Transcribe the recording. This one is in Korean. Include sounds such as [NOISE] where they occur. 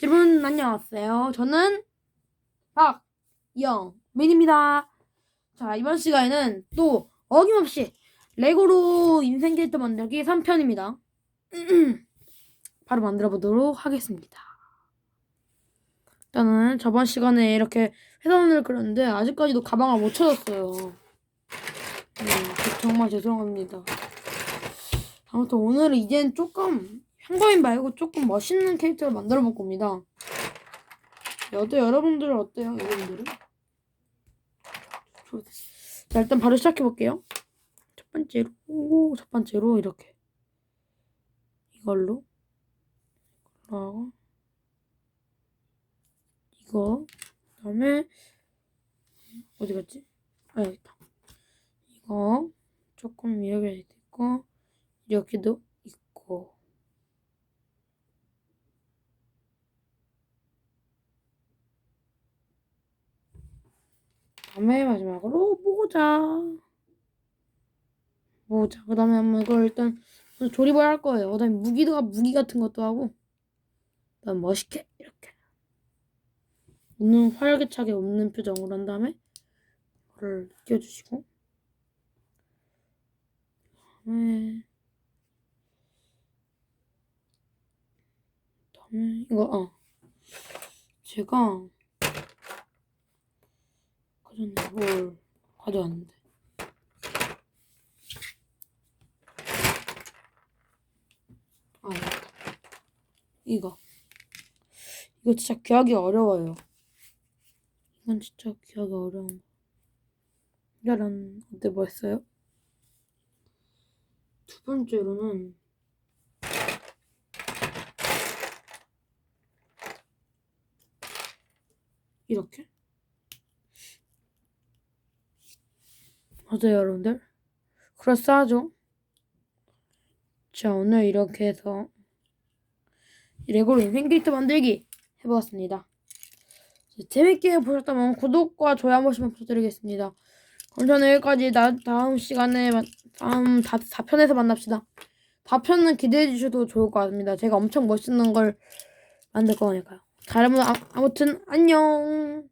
여러분 안녕하세요. 저는 박영민입니다. 자 이번 시간에는 또 어김없이 레고로 인생 캐릭터 만들기 3편입니다. [CLEARS THROAT] 바로 만들어 보도록 하겠습니다. 일단은 저번 시간에 이렇게 회선을 그렸는데 아직까지도 가방을 못 찾았어요. 네, 정말 죄송합니다. 아무튼 오늘은 이젠 조금 현거인 말고 조금 멋있는 캐릭터를 만들어 볼 겁니다. 네, 어때요? 여러분들은 어때요? 여러분들은? 자, 일단 바로 시작해 볼게요. 첫 번째로, 오, 첫 번째로 이렇게. 이걸로. 이걸로. 이거. 그 다음에, 어디 갔지? 아, 여기 있다. 이거. 조금 이렇게 있고, 이렇게도 있고. 다음에 마지막으로 모자. 모자. 그 다음에 한번 이걸 일단 조립을 할 거예요. 그 다음에 무기가 무기 같은 것도 하고. 그 다음 멋있게 이렇게. 눈 활기차게 웃는 표정으로 한 다음에 이거를 끼워주시고. 그다음에 다음에 이거 어 제가 그전에 뭘 가져왔는데? 아. 이거. 이거 진짜 귀하기 어려워요. 이건 진짜 귀하기 어려운 거. 이런 어때 멋있어요? 두 번째로는 이렇게 맞아요 여러분들. 그럴싸하죠? 자 오늘 이렇게 해서 이 레고로 인생 캐릭터 만들기 해보았습니다. 재밌게 보셨다면 구독과 좋아요 한 번씩만 부탁드리겠습니다. 그럼 저는 여기까지 나, 다음 시간에 만- 다음 다, 4편에서 만납시다. 4편은 기대해 주셔도 좋을 것 같습니다. 제가 엄청 멋있는 걸 만들 거니까요. 자 여러분 아, 아무튼 안녕